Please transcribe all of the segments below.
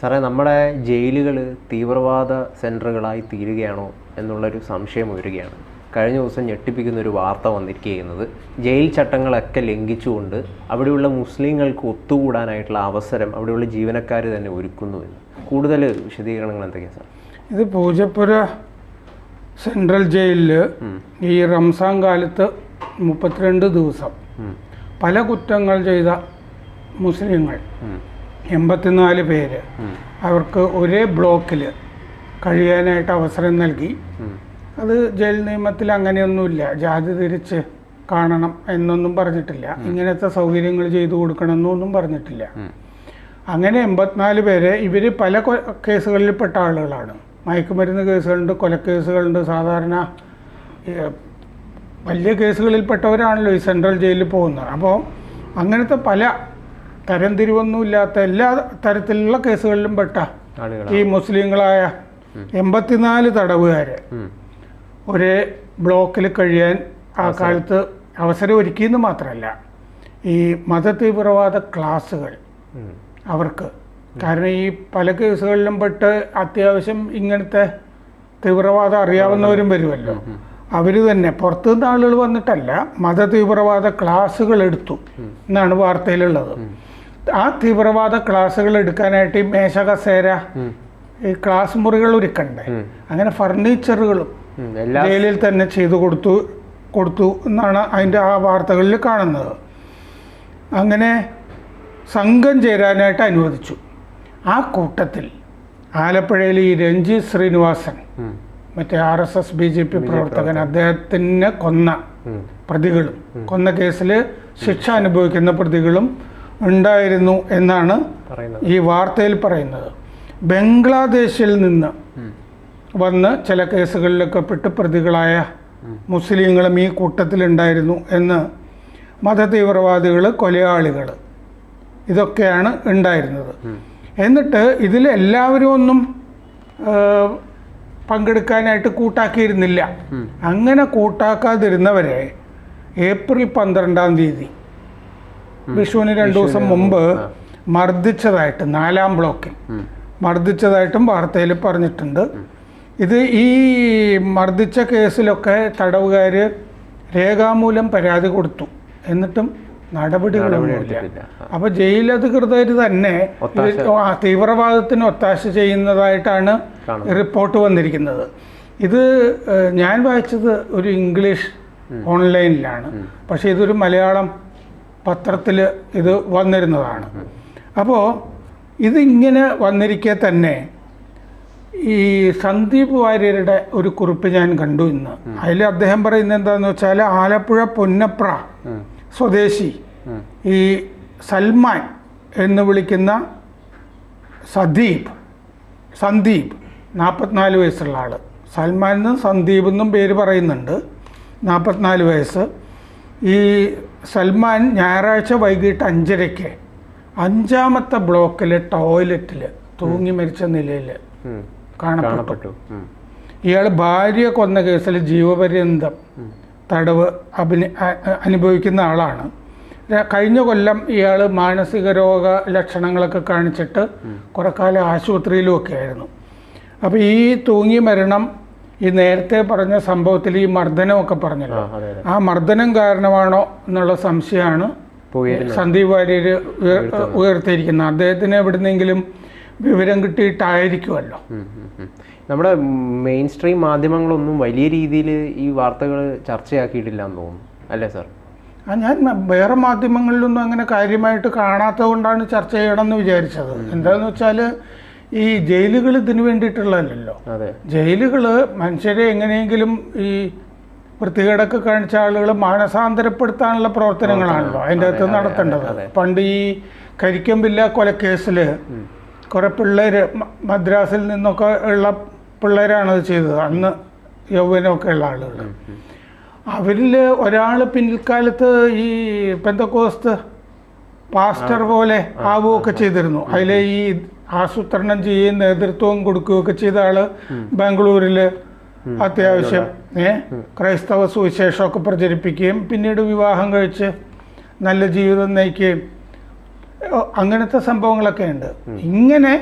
സാറേ നമ്മുടെ ജയിലുകൾ തീവ്രവാദ സെന്ററുകളായി തീരുകയാണോ എന്നുള്ളൊരു സംശയം ഉയരുകയാണ്. കഴിഞ്ഞ ദിവസം ഞെട്ടിപ്പിക്കുന്ന ഒരു വാർത്ത വന്നിരിക്കുന്നത് ജയിൽ ചട്ടങ്ങളൊക്കെ ലംഘിച്ചുകൊണ്ട് അവിടെയുള്ള മുസ്ലിങ്ങൾക്ക് ഒത്തുകൂടാനായിട്ടുള്ള അവസരം അവിടെയുള്ള ജീവനക്കാർ തന്നെ ഒരുക്കുന്നു എന്ന്. കൂടുതൽ വിശദീകരണങ്ങൾ എന്തൊക്കെയാണ് സാർ? ഇത് പൂജപ്പുര സെൻട്രൽ ജയിലിൽ ഈ റംസാൻ കാലത്ത് മുപ്പത്തിരണ്ട് ദിവസം പല കുറ്റങ്ങൾ ചെയ്ത മുസ്ലിങ്ങൾ. എൺപത്തിനാല് പേര് അവർക്ക് ഒരേ ബ്ലോക്കിൽ കഴിയാനായിട്ട് അവസരം നൽകി. അത് ജയിൽ നിയമത്തിൽ അങ്ങനെയൊന്നുമില്ല. ജാതി തിരിച്ച് കാണണം എന്നൊന്നും പറഞ്ഞിട്ടില്ല. ഇങ്ങനത്തെ സൗകര്യങ്ങൾ ചെയ്തു കൊടുക്കണമെന്നൊന്നും പറഞ്ഞിട്ടില്ല. അങ്ങനെ എൺപത്തിനാല് പേര് ഇവർ പല കേസുകളിൽപ്പെട്ട ആളുകളാണ്. മയക്കുമരുന്ന് കേസുകളുണ്ട് കൊലക്കേസുകളുണ്ട് സാധാരണ വലിയ കേസുകളിൽപ്പെട്ടവരാണല്ലോ ഈ സെൻട്രൽ ജയിലിൽ പോകുന്നത്. അപ്പോൾ അങ്ങനത്തെ പല തരംതിരിവൊന്നുമില്ലാത്ത എല്ലാ തരത്തിലുള്ള കേസുകളിലും പെട്ട ഈ മുസ്ലിങ്ങളായ എൺപത്തിനാല് തടവുകാരെ ഒരു ബ്ലോക്കിൽ കഴിയാൻ ആ കാലത്ത് അവസരം ഒരുക്കിയെന്ന് മാത്രമല്ല ഈ മതതീവ്രവാദ ക്ലാസ്സുകൾ അവർക്ക്. കാരണം ഈ പല കേസുകളിലും പെട്ട് അത്യാവശ്യം ഇങ്ങനത്തെ തീവ്രവാദം അറിയാവുന്നവരും വരുമല്ലോ. അവർ തന്നെ പുറത്തുനിന്ന് ആളുകൾ വന്നിട്ടല്ല മത തീവ്രവാദ ക്ലാസ്സുകൾ എടുത്തു എന്നാണ് വാർത്തയിലുള്ളത്. ആ തീവ്രവാദ ക്ലാസ്സുകൾ എടുക്കാനായിട്ട് ഈ മേശ കസേര ഈ ക്ലാസ് മുറികൾ ഒരുക്കണ്ടേ? അങ്ങനെ ഫർണിച്ചറുകളും ജയിലിൽ തന്നെ ചെയ്തു കൊടുത്തു കൊടുത്തു എന്നാണ് അതിന്റെ ആ വാർത്തകളിൽ കാണുന്നത്. അങ്ങനെ സംഘം ചേരാനായിട്ട് അനുവദിച്ചു. ആ കൂട്ടത്തിൽ ആലപ്പുഴയിൽ ഈ രഞ്ജിത് ശ്രീനിവാസൻ. മറ്റേ R S S B J P പ്രവർത്തകൻ. അദ്ദേഹത്തിനെ കൊന്ന പ്രതികളും കൊന്ന കേസിൽ ശിക്ഷ അനുഭവിക്കുന്ന പ്രതികളും ഉണ്ടായിരുന്നു എന്നാണ് ഈ വാർത്തയിൽ പറയുന്നത്. ബംഗ്ലാദേശിൽ നിന്ന്. വന്ന് ചില കേസുകളിലൊക്കെ പെട്ട് പ്രതികളായ മുസ്ലിങ്ങളും ഈ കൂട്ടത്തിലുണ്ടായിരുന്നു എന്ന് മതതീവ്രവാദികൾ കൊലയാളികൾ ഇതൊക്കെയാണ് ഉണ്ടായിരുന്നത്. എന്നിട്ട് ഇതിൽ എല്ലാവരും ഒന്നും പങ്കെടുക്കാനായിട്ട് കൂട്ടാക്കിയിരുന്നില്ല. അങ്ങനെ കൂട്ടാക്കാതിരുന്നവരെ ഏപ്രിൽ പന്ത്രണ്ടാം തീയതി വിഷുവിന് രണ്ടു ദിവസം മുമ്പ് മർദ്ദിച്ചതായിട്ട് നാലാം ബ്ലോക്കിൽ. മർദ്ദിച്ചതായിട്ടും വാർത്തയിൽ പറഞ്ഞിട്ടുണ്ട്. ഇത് ഈ മർദ്ദിച്ച കേസിലൊക്കെ തടവുകാർ രേഖാമൂലം പരാതി കൊടുത്തു. എന്നിട്ടും നടപടികളൊന്നുമില്ല. അപ്പോൾ ജയിൽ അധികൃതർ തന്നെ. തീവ്രവാദത്തിന് ഒത്താശ ചെയ്യുന്നതായിട്ടാണ് റിപ്പോർട്ട് വന്നിരിക്കുന്നത്. ഇത് ഞാൻ വായിച്ചത് ഒരു ഇംഗ്ലീഷ് ഓൺലൈനിലാണ്. പക്ഷേ ഇതൊരു മലയാളം പത്രത്തിൽ ഇത് വന്നിരുന്നതാണ്. അപ്പോൾ ഇതിങ്ങനെ വന്നിരിക്കെ തന്നെ ഈ സന്ദീപ് വാര്യരുടെ ഒരു കുറിപ്പ് ഞാൻ കണ്ടു ഇന്ന്. അതിൽ അദ്ദേഹം പറയുന്നത് എന്താണെന്ന് വെച്ചാൽ ആലപ്പുഴ പൊന്നപ്ര സ്വദേശി ഈ സൽമാൻ എന്ന് വിളിക്കുന്ന സദീപ് സന്ദീപ് നാൽപ്പത്തിനാല് വയസ്സുള്ള ആൾ സൽമാൻ എന്നും സന്ദീപ് എന്നും പേര് പറയുന്നുണ്ട്. നാൽപ്പത്തിനാല് വയസ്സ്. ഈ സൽമാൻ ഞായറാഴ്ച വൈകിട്ട് അഞ്ചരയ്ക്ക് അഞ്ചാമത്തെ ബ്ലോക്കിലെ ടോയ്ലറ്റിൽ തൂങ്ങി മരിച്ച നിലയിൽ കാണപ്പെട്ടു. ഇയാൾ ഭാര്യ കൊന്ന കേസിൽ ജീവപര്യന്തം തടവ് അഭിന അനുഭവിക്കുന്ന ആളാണ്. കഴിഞ്ഞ കൊല്ലം ഇയാൾ മാനസിക രോഗ ലക്ഷണങ്ങളൊക്കെ കാണിച്ചിട്ട് കുറെ കാലം ആശുപത്രിയിലുമൊക്കെ ആയിരുന്നു. അപ്പോൾ ഈ തൂങ്ങി മരണം ഈ നേരത്തെ പറഞ്ഞ സംഭവത്തിൽ ഈ മർദ്ദനമൊക്കെ പറഞ്ഞല്ലോ. ആ മർദ്ദനം കാരണമാണോ എന്നുള്ള സംശയമാണ് സന്ദീപ് വാര്യർ ഉയർത്തിയിരിക്കുന്നത്. അദ്ദേഹത്തിന് എവിടുന്നെങ്കിലും വിവരം കിട്ടിയിട്ടായിരിക്കുമല്ലോ. നമ്മുടെ മെയിൻ സ്ട്രീം മാധ്യമങ്ങളൊന്നും വലിയ രീതിയിൽ ഈ വാർത്തകൾ ചർച്ചയാക്കിയിട്ടില്ല എന്ന് തോന്നുന്നു. അല്ലേ സാർ? ആ ഞാൻ വേറെ മാധ്യമങ്ങളിലൊന്നും അങ്ങനെ കാര്യമായിട്ട് കാണാത്തത് കൊണ്ടാണ് ചർച്ച ചെയ്യണമെന്ന് വിചാരിച്ചത്. എന്താണെന്ന് വെച്ചാൽ ഈ ജയിലുകൾ ഇതിനു വേണ്ടിയിട്ടുള്ളതല്ലോ ജയിലുകൾ മനുഷ്യരെ എങ്ങനെയെങ്കിലും ഈ വൃത്തികേടൊക്കെ കാണിച്ച ആളുകൾ മാനസാന്തരപ്പെടുത്താനുള്ള പ്രവർത്തനങ്ങളാണല്ലോ അതിന്റെ അകത്ത് നടത്തേണ്ടത്. പണ്ട് ഈ കരിക്കമ്പില്ല കൊലക്കേസിൽ കുറെ പിള്ളേർ മദ്രാസിൽ നിന്നൊക്കെ ഉള്ള പിള്ളേരാണ് അത് ചെയ്തത്. അന്ന് യൗവനമൊക്കെ ഉള്ള ആളുകൾ അവരിൽ ഒരാൾ പിൻകാലത്ത് ഈ പെന്തക്കോസ്ത് പാസ്റ്റർ പോലെ ആവുകയൊക്കെ ചെയ്തിരുന്നു. അതിലെ ഈ ആസൂത്രണം ചെയ്യുകയും നേതൃത്വം കൊടുക്കുകയൊക്കെ ചെയ്ത ആൾ ബാംഗ്ലൂരിൽ അത്യാവശ്യം ഏ? ക്രൈസ്തവ സുവിശേഷമൊക്കെ പ്രചരിപ്പിക്കുകയും പിന്നീട് വിവാഹം കഴിച്ച് നല്ല ജീവിതം നയിക്കുകയും. അങ്ങനത്തെ സംഭവങ്ങളൊക്കെ ഉണ്ട്. ഇങ്ങനെ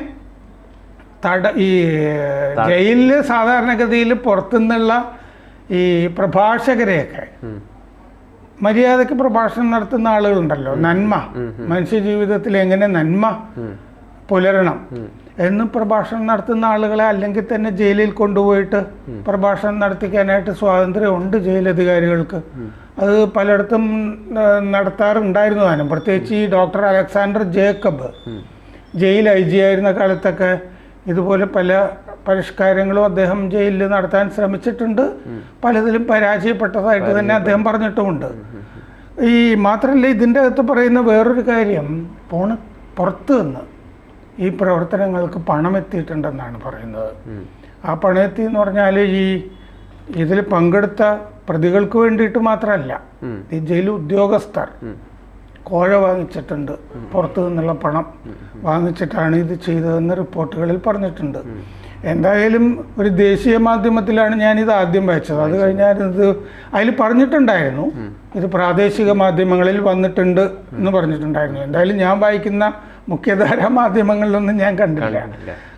തട ഈ ജയിലിൽ സാധാരണഗതിയിൽ പുറത്തുനിന്നുള്ള ഈ പ്രഭാഷകരെയൊക്കെ മര്യാദയ്ക്ക് പ്രഭാഷണം നടത്തുന്ന ആളുകളുണ്ടല്ലോ നന്മ. മനുഷ്യ ജീവിതത്തിൽ എങ്ങനെ നന്മ. പുലരണം. എന്ന് പ്രഭാഷണം നടത്തുന്ന ആളുകളെ അല്ലെങ്കിൽ തന്നെ ജയിലിൽ കൊണ്ടുപോയിട്ട് പ്രഭാഷണം നടത്തിക്കാനായിട്ട് സ്വാതന്ത്ര്യമുണ്ട് ജയിലധികാരികൾക്ക്. അത് പലയിടത്തും നടത്താറുണ്ടായിരുന്നു താനും. പ്രത്യേകിച്ച് ഈ doctor Alexander Jacob jail I G ആയിരുന്ന കാലത്തൊക്കെ ഇതുപോലെ പല പരിഷ്കാരങ്ങളും അദ്ദേഹം ജയിലിൽ നടത്താൻ ശ്രമിച്ചിട്ടുണ്ട്. പലതിലും പരാജയപ്പെട്ടതായിട്ട് തന്നെ അദ്ദേഹം പറഞ്ഞിട്ടുമുണ്ട്. ഈ മാത്രമല്ല ഇതിന്റെ അകത്ത് പറയുന്ന വേറൊരു കാര്യം പോണ പുറത്ത് നിന്ന് ഈ പ്രവർത്തനങ്ങൾക്ക് പണം എത്തിയിട്ടുണ്ടെന്നാണ് പറയുന്നത് ആ പണം എത്തി എന്ന് പറഞ്ഞാൽ ഈ ഇതിൽ പങ്കെടുത്ത പ്രതികൾക്ക് വേണ്ടിയിട്ട് മാത്രമല്ല ഈ ജയിൽ ഉദ്യോഗസ്ഥർ കോഴ വാങ്ങിച്ചിട്ടുണ്ട് പുറത്തു നിന്നുള്ള പണം വാങ്ങിച്ചിട്ടാണ് ഇത് ചെയ്തതെന്ന് റിപ്പോർട്ടുകളിൽ പറഞ്ഞിട്ടുണ്ട്. എന്തായാലും ഒരു ദേശീയ മാധ്യമത്തിലാണ് ഞാൻ ഇത് ആദ്യം വായിച്ചത്. അത് കഴിഞ്ഞാൽ ഇത് അതിൽ പറഞ്ഞിട്ടുണ്ടായിരുന്നു. ഇത് പ്രാദേശിക മാധ്യമങ്ങളിൽ വന്നിട്ടുണ്ട് എന്ന് പറഞ്ഞിട്ടുണ്ടായിരുന്നു. എന്തായാലും ഞാൻ വായിക്കുന്ന മുഖ്യധാരാ മാധ്യമങ്ങളിലൊന്നും ഞാൻ കണ്ടില്ല.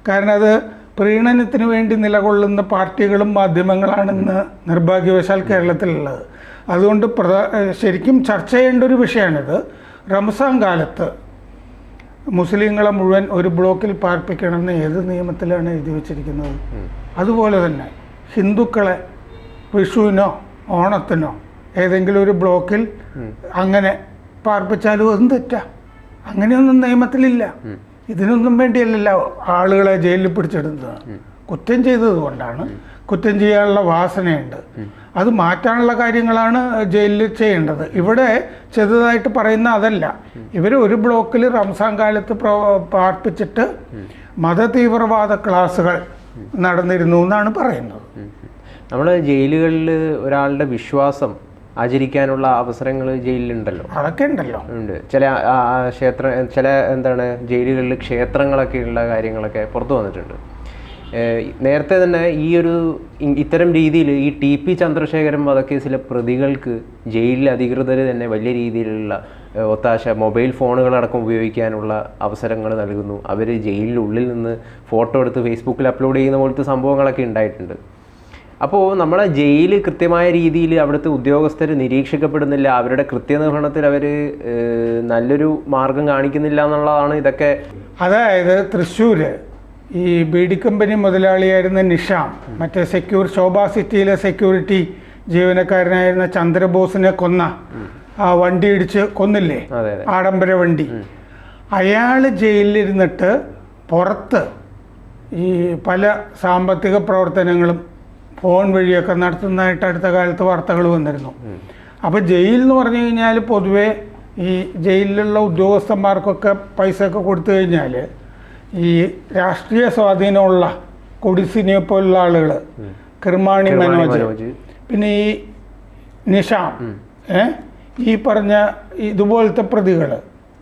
കാരണം അത് പ്രീണനത്തിന് വേണ്ടി നിലകൊള്ളുന്ന പാർട്ടികളും മാധ്യമങ്ങളാണെന്ന് നിർഭാഗ്യവശാൽ കേരളത്തിലുള്ളത്. അതുകൊണ്ട് പ്രധാ ശരിക്കും ചർച്ച ചെയ്യേണ്ട ഒരു വിഷയമാണിത്. റംസാൻ കാലത്ത് മുസ്ലിങ്ങളെ മുഴുവൻ ഒരു ബ്ലോക്കിൽ പാർപ്പിക്കണമെന്ന് ഏത് നിയമത്തിലാണ് എഴുതി വച്ചിരിക്കുന്നത്? അതുപോലെ തന്നെ ഹിന്ദുക്കളെ വിഷുവിനോ ഓണത്തിനോ ഏതെങ്കിലും ഒരു ബ്ലോക്കിൽ അങ്ങനെ പാർപ്പിച്ചാലും അതും തെറ്റാ. അങ്ങനെയൊന്നും നിയമത്തിലില്ല. ഇതിനൊന്നും വേണ്ടിയല്ലല്ല ആളുകളെ ജയിലിൽ പിടിച്ചെടുത്തത് കുറ്റം ചെയ്തത് കൊണ്ടാണ്. കുറ്റം ചെയ്യാനുള്ള വാസനയുണ്ട്. അത് മാറ്റാനുള്ള കാര്യങ്ങളാണ് ജയിലിൽ ചെയ്യേണ്ടത്. ഇവിടെ ചെറുതായിട്ട് പറയുന്ന അതല്ല. ഇവർ ഒരു ബ്ലോക്കിൽ റംസാൻ കാലത്ത് പാർപ്പിച്ചിട്ട് മതതീവ്രവാദ ക്ലാസുകൾ നടന്നിരുന്നു എന്നാണ് പറയുന്നത്. നമ്മൾ ജയിലുകളിൽ ഒരാളുടെ വിശ്വാസം ആചരിക്കാനുള്ള അവസരങ്ങൾ ജയിലിലുണ്ടല്ലോ. അതൊക്കെ ഉണ്ടല്ലോ. ഉണ്ട്. ചില ക്ഷേത്ര ചില എന്താണ് ജയിലുകളിൽ ക്ഷേത്രങ്ങളൊക്കെ ഉള്ള കാര്യങ്ങളൊക്കെ പുറത്തു വന്നിട്ടുണ്ട്. നേരത്തെ തന്നെ ഈ ഒരു ഇത്തരം രീതിയിൽ ഈ ടി പി ചന്ദ്രശേഖരൻ വധക്കേസിലെ പ്രതികൾക്ക് ജയിലിൽ അധികൃതർ തന്നെ വലിയ രീതിയിലുള്ള ഒത്താശ മൊബൈൽ ഫോണുകളടക്കം ഉപയോഗിക്കാനുള്ള അവസരങ്ങൾ നൽകുന്നു. അവർ ജയിലിനുള്ളിൽ നിന്ന് ഫോട്ടോ എടുത്ത് ഫേസ്ബുക്കിൽ അപ്ലോഡ് ചെയ്യുന്ന പോലത്തെ സംഭവങ്ങളൊക്കെ ഉണ്ടായിട്ടുണ്ട്. അപ്പോൾ നമ്മളെ ജയിൽ കൃത്യമായ രീതിയിൽ അവിടുത്തെ ഉദ്യോഗസ്ഥർ നിരീക്ഷിക്കപ്പെടുന്നില്ല. അവരുടെ കൃത്യനിർവഹണത്തിൽ അവർ നല്ലൊരു മാർഗം കാണിക്കുന്നില്ല എന്നുള്ളതാണ് ഇതൊക്കെ. അതായത് തൃശ്ശൂർ ഈ ബീഡി കമ്പനി മുതലാളിയായിരുന്ന നിഷാം മറ്റേ സെക്യൂർ ശോഭ സിറ്റിയിലെ സെക്യൂരിറ്റി ജീവനക്കാരനായിരുന്ന ചന്ദ്രബോസിനെ കൊന്ന ആ വണ്ടി ഇടിച്ച് കൊന്നില്ലേ? ആഡംബര വണ്ടി. അയാൾ ജയിലിലിരുന്നിട്ട് പുറത്ത് ഈ പല സാമ്പത്തിക പ്രവർത്തനങ്ങളും ഫോൺ വഴിയൊക്കെ നടത്തുന്നതായിട്ട് അടുത്ത കാലത്ത് വാർത്തകൾ വന്നിരുന്നു. അപ്പോൾ ജയിൽ എന്ന് പറഞ്ഞു കഴിഞ്ഞാൽ പൊതുവേ ഈ ജയിലിലുള്ള ഉദ്യോഗസ്ഥന്മാർക്കൊക്കെ പൈസ ഒക്കെ കൊടുത്തു കഴിഞ്ഞാൽ ഈ രാഷ്ട്രീയ സ്വാധീനമുള്ള കൊടിസിനെ പോലുള്ള ആളുകൾ കിർമാണി മനോജ്. പിന്നെ ഈ നിഷാം ഏ? ഈ പറഞ്ഞ ഇതുപോലത്തെ പ്രതികൾ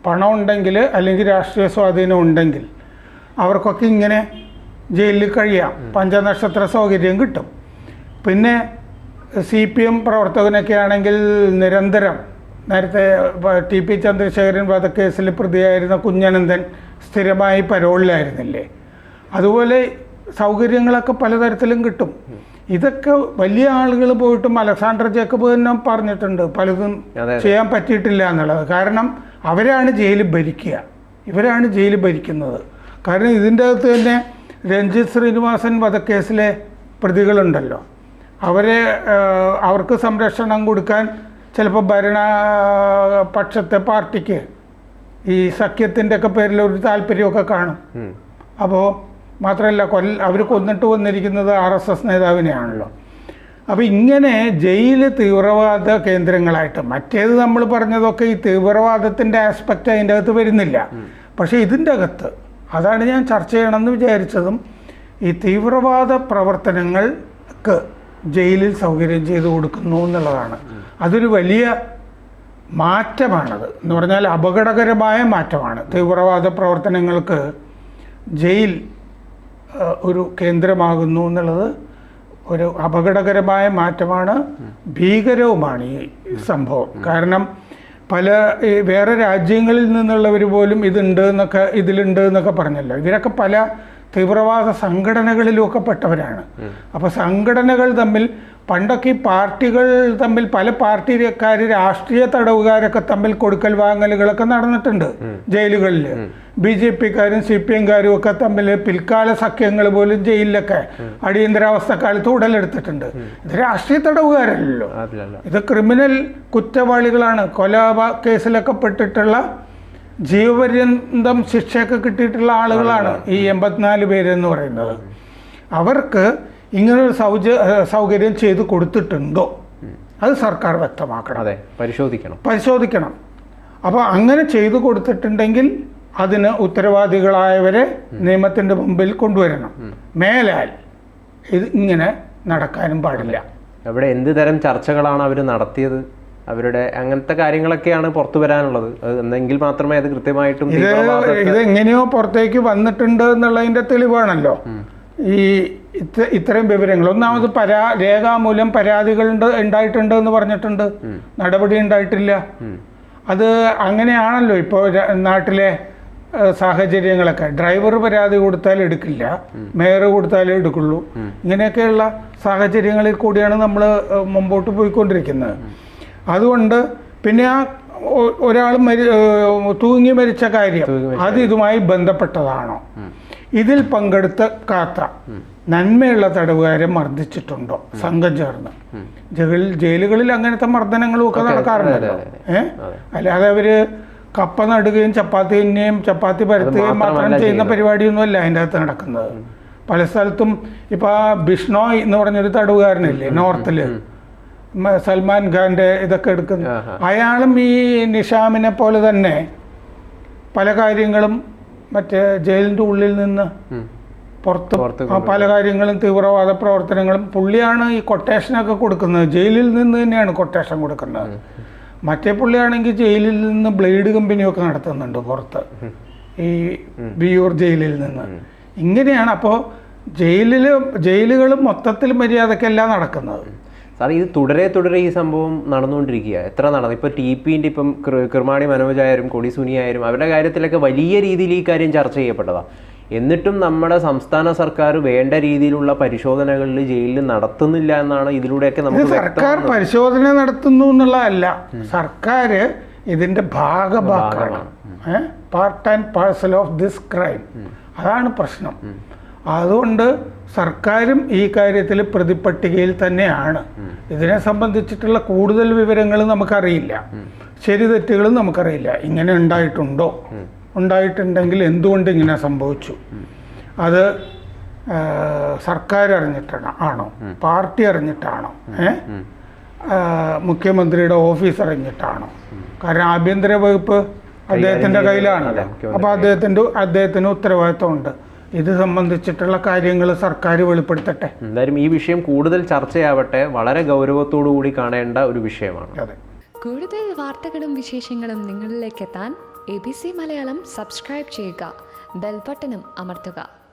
പണം ഉണ്ടെങ്കിൽ അല്ലെങ്കിൽ രാഷ്ട്രീയ സ്വാധീനം ഉണ്ടെങ്കിൽ അവർക്കൊക്കെ ഇങ്ങനെ ജയിലിൽ കഴിയാം. പഞ്ചനക്ഷത്ര സൗകര്യം കിട്ടും. പിന്നെ സി പി എം പ്രവർത്തകനൊക്കെ ആണെങ്കിൽ നിരന്തരം നേരത്തെ ടി പി ചന്ദ്രശേഖരൻ വധക്കേസിൽ പ്രതിയായിരുന്ന കുഞ്ഞനന്ദൻ സ്ഥിരമായി പരോളിലായിരുന്നില്ലേ? അതുപോലെ സൗകര്യങ്ങളൊക്കെ പലതരത്തിലും കിട്ടും. ഇതൊക്കെ വലിയ ആളുകൾ പോയിട്ടും അലക്സാണ്ടർ ജേക്കബ് തന്നെ പറഞ്ഞിട്ടുണ്ട്. പലതും ചെയ്യാൻ പറ്റിയിട്ടില്ല എന്നുള്ളത്. കാരണം അവരാണ് ജയിലിൽ ഭരിക്കുക. ഇവരാണ് ജയിലിൽ ഭരിക്കുന്നത്. കാരണം ഇതിന്റെ അകത്ത് തന്നെ രഞ്ജിത് ശ്രീനിവാസൻ വധക്കേസിലെ പ്രതികളുണ്ടല്ലോ. അവരെ അവർക്ക് സംരക്ഷണം കൊടുക്കാൻ ചിലപ്പോൾ ഭരണ പക്ഷത്തെ പാർട്ടിക്ക് ഈ സഖ്യത്തിന്റെ ഒക്കെ പേരിൽ ഒരു താല്പര്യമൊക്കെ കാണും. അപ്പോൾ മാത്രമല്ല കൊല്ല അവർ കൊന്നിട്ട് വന്നിരിക്കുന്നത് ആർ എസ് എസ് നേതാവിനെയാണല്ലോ. അപ്പോൾ ഇങ്ങനെ ജയിൽ തീവ്രവാദ കേന്ദ്രങ്ങളായിട്ട് മറ്റേത് നമ്മൾ പറഞ്ഞതൊക്കെ ഈ തീവ്രവാദത്തിന്റെ ആസ്പെക്റ്റ് അതിന്റെ അകത്ത് വരുന്നില്ല. പക്ഷേ ഇതിന്റെ അകത്ത് അതാണ് ഞാൻ ചർച്ച ചെയ്യണമെന്ന് വിചാരിച്ചതും ഈ തീവ്രവാദ പ്രവർത്തനങ്ങൾക്ക് ജയിലിൽ സൗകര്യം ചെയ്തു കൊടുക്കുന്നു എന്നുള്ളതാണ്. അതൊരു വലിയ മാറ്റമാണത്. എന്ന് പറഞ്ഞാൽ അപകടകരമായ മാറ്റമാണ്. തീവ്രവാദ പ്രവർത്തനങ്ങൾക്ക് ജയിൽ ഒരു കേന്ദ്രമാകുന്നു എന്നുള്ളത് ഒരു അപകടകരമായ മാറ്റമാണ്. ഭീകരവുമാണ് ഈ സംഭവം. കാരണം പല വേറെ രാജ്യങ്ങളിൽ നിന്നുള്ളവർ പോലും ഇതുണ്ട് എന്നൊക്കെ ഇതിലുണ്ട് എന്നൊക്കെ പറഞ്ഞല്ലോ. ഇവരൊക്കെ പല തീവ്രവാദ സംഘടനകളിലുമൊക്കെ പെട്ടവരാണ് അപ്പോൾ സംഘടനകൾ തമ്മിൽ പണ്ടൊക്കെ ഈ പാർട്ടികൾ തമ്മിൽ പല പാർട്ടിക്കാർ രാഷ്ട്രീയ തടവുകാരൊക്കെ തമ്മിൽ കൊടുക്കൽ വാങ്ങലുകളൊക്കെ നടന്നിട്ടുണ്ട് ജയിലുകളിൽ ബി ജെ പിക്കാരും സി പി എംകാരും ഒക്കെ തമ്മിൽ പിൽക്കാല സഖ്യങ്ങൾ പോലും ജയിലിലൊക്കെ അടിയന്തരാവസ്ഥ കാലത്ത് ഉടലെടുത്തിട്ടുണ്ട്. ഇത് രാഷ്ട്രീയ തടവുകാരല്ലോ ഇത് ക്രിമിനൽ കുറ്റവാളികളാണ്. കൊല കേസിലൊക്കെ പെട്ടിട്ടുള്ള ജീവപര്യന്തം ശിക്ഷയൊക്കെ കിട്ടിയിട്ടുള്ള ആളുകളാണ് ഈ എൺപത്തിനാല് പേരെന്ന് പറയുന്നത്. അവർക്ക് ഇങ്ങനൊരു സൗജ സൗകര്യം ചെയ്തു കൊടുത്തിട്ടുണ്ടോ? അത് സർക്കാർ വ്യക്തമാക്കണം. അതെ പരിശോധിക്കണം. പരിശോധിക്കണം. അപ്പോൾ അങ്ങനെ ചെയ്തു കൊടുത്തിട്ടുണ്ടെങ്കിൽ അതിന് ഉത്തരവാദികളായവരെ നിയമത്തിന്റെ മുമ്പിൽ കൊണ്ടുവരണം. മേലാൽ ഇത് ഇങ്ങനെ നടക്കാനും പാടില്ല. അവിടെ എന്ത് തരം ചർച്ചകളാണ് അവർ നടത്തിയത്? അവരുടെ അങ്ങനത്തെ കാര്യങ്ങളൊക്കെയാണ് പുറത്തു വരാനുള്ളത്. എന്നെങ്കിൽ മാത്രമേ അത് കൃത്യമായിട്ടും ഇത് ഇത് എങ്ങനെയോ പുറത്തേക്ക് വന്നിട്ടുണ്ട് എന്നുള്ളതിന്റെ തെളിവാണല്ലോ. ഈ ഇത്ര ഇത്തരം വിവരങ്ങൾ. ഒന്നാമത് പരാ രേഖാമൂലം പരാതികൾ ഉണ്ടായിട്ടുണ്ട് എന്ന് പറഞ്ഞിട്ടുണ്ട്. നടപടി ഉണ്ടായിട്ടില്ല. അത് അങ്ങനെയാണല്ലോ ഇപ്പോൾ നാട്ടിലെ സാഹചര്യങ്ങളൊക്കെ. ഡ്രൈവർ പരാതി കൊടുത്താൽ എടുക്കില്ല. മേയർ കൊടുത്താലേ എടുക്കുള്ളൂ. ഇങ്ങനെയൊക്കെയുള്ള സാഹചര്യങ്ങളിൽ കൂടിയാണ് നമ്മൾ മുമ്പോട്ട് പോയിക്കൊണ്ടിരിക്കുന്നത്. അതുകൊണ്ട് പിന്നെ ആ ഒരാൾ മരി തൂങ്ങി മരിച്ച കാര്യം അത് ഇതുമായി ബന്ധപ്പെട്ടതാണോ? ഇതിൽ പങ്കെടുത്ത കാത്ര നന്മയുള്ള തടവുകാരെ മർദ്ദിച്ചിട്ടുണ്ടോ? സംഘം ചേർന്ന്. ജയിൽ ജയിലുകളിൽ അങ്ങനത്തെ മർദ്ദനങ്ങളും ഒക്കെ നടക്കാറുണ്ടല്ലോ. അതെ, ഏഹ് അല്ലാതെ അവർ കപ്പ നടുകയും ചപ്പാത്തി തിന്നുകയും ചപ്പാത്തി പരത്തുകയും മാത്രം ചെയ്യുന്ന പരിപാടിയൊന്നും അല്ല അതിന്റെ അകത്ത് നടക്കുന്നത്. പല സ്ഥലത്തും ഇപ്പൊ ബിഷ്ണോയ് എന്ന് പറഞ്ഞൊരു തടവുകാരനില്ലേ നോർത്തിൽ? മ- സൽമാൻ ഖാന്റെ ഇതൊക്കെ എടുക്കുന്നു. അയാളും ഈ നിഷാമിനെ പോലെ തന്നെ പല കാര്യങ്ങളും മറ്റേ ജയിലിന്റെ ഉള്ളിൽ നിന്ന്. പുറത്ത് പല കാര്യങ്ങളും തീവ്രവാദ പ്രവർത്തനങ്ങളും പുള്ളിയാണ് ഈ കൊട്ടേഷനൊക്കെ കൊടുക്കുന്നത്. ജയിലിൽ നിന്ന് തന്നെയാണ് കൊട്ടേഷൻ കൊടുക്കുന്നത്. മറ്റേ പുള്ളിയാണെങ്കിൽ ജയിലിൽ നിന്ന് ബ്ലേഡ് കമ്പനിയൊക്കെ നടത്തുന്നുണ്ട് പുറത്ത്. ഈ വിയൂർ ജയിലിൽ നിന്ന്. ഇങ്ങനെയാണ് അപ്പോൾ ജയിലിൽ ജയിലുകളും മൊത്തത്തിൽ മര്യാദക്കല്ല നടക്കുന്നത്. സാർ ഇത് തുടരെ തുടരെ ഈ സംഭവം നടന്നുകൊണ്ടിരിക്കുക എത്ര നടന്നു? ഇപ്പോൾ ടി പിന്റെ ഇപ്പം കൃമാണി മനോജ് ആയാലും കൊടി സുനി ആയാലും അവരുടെ കാര്യത്തിലൊക്കെ വലിയ രീതിയിൽ ഈ കാര്യം ചർച്ച ചെയ്യപ്പെട്ടതാണ് എന്നിട്ടും നമ്മുടെ സംസ്ഥാന സർക്കാർ വേണ്ട രീതിയിലുള്ള പരിശോധനകളിൽ ജയിലിൽ നടത്തുന്നില്ല എന്നാണ് ഇതിലൂടെയൊക്കെ നമ്മൾ നമുക്ക് സർക്കാർ പരിശോധന നടത്തുന്നു എന്നുള്ളതല്ല. സർക്കാർ ഇതിന്റെ ഭാഗഭാഗമാണ് part and parcel of this crime അതാണ് പ്രശ്നം. അതുകൊണ്ട് സർക്കാരും ഈ കാര്യത്തിൽ പ്രതിപട്ടികയിൽ തന്നെയാണ്. ഇതിനെ സംബന്ധിച്ചിട്ടുള്ള കൂടുതൽ വിവരങ്ങൾ നമുക്കറിയില്ല. ശരി തെറ്റുകളും നമുക്കറിയില്ല. ഇങ്ങനെ ഉണ്ടായിട്ടുണ്ടോ? ഉണ്ടായിട്ടുണ്ടെങ്കിൽ എന്തുകൊണ്ട് ഇങ്ങനെ സംഭവിച്ചു? അത് സർക്കാർ അറിഞ്ഞിട്ടാണ് ആണോ? പാർട്ടി അറിഞ്ഞിട്ടാണോ? ഏ? മുഖ്യമന്ത്രിയുടെ ഓഫീസ് അറിഞ്ഞിട്ടാണോ? കാരണം ആഭ്യന്തര വകുപ്പ് അദ്ദേഹത്തിന്റെ കയ്യിലാണല്ലോ അപ്പോൾ അദ്ദേഹത്തിന്റെ അദ്ദേഹത്തിന് ഉത്തരവാദിത്വമുണ്ട്. ഇത് സംബന്ധിച്ചിട്ടുള്ള കാര്യങ്ങൾ സർക്കാർ വെളിപ്പെടുത്തട്ടെ. എന്തായാലും ഈ വിഷയം കൂടുതൽ ചർച്ചയാവട്ടെ. വളരെ ഗൗരവത്തോടു കൂടി കാണേണ്ട ഒരു വിഷയമാണ്. അതെ. കൂടുതൽ വാർത്തകളും വിശേഷങ്ങളും നിങ്ങളിലേക്ക് എത്താൻ A B C Malayalam subscribe ചെയ്യുക. ബെൽബട്ടനും അമർത്തുക.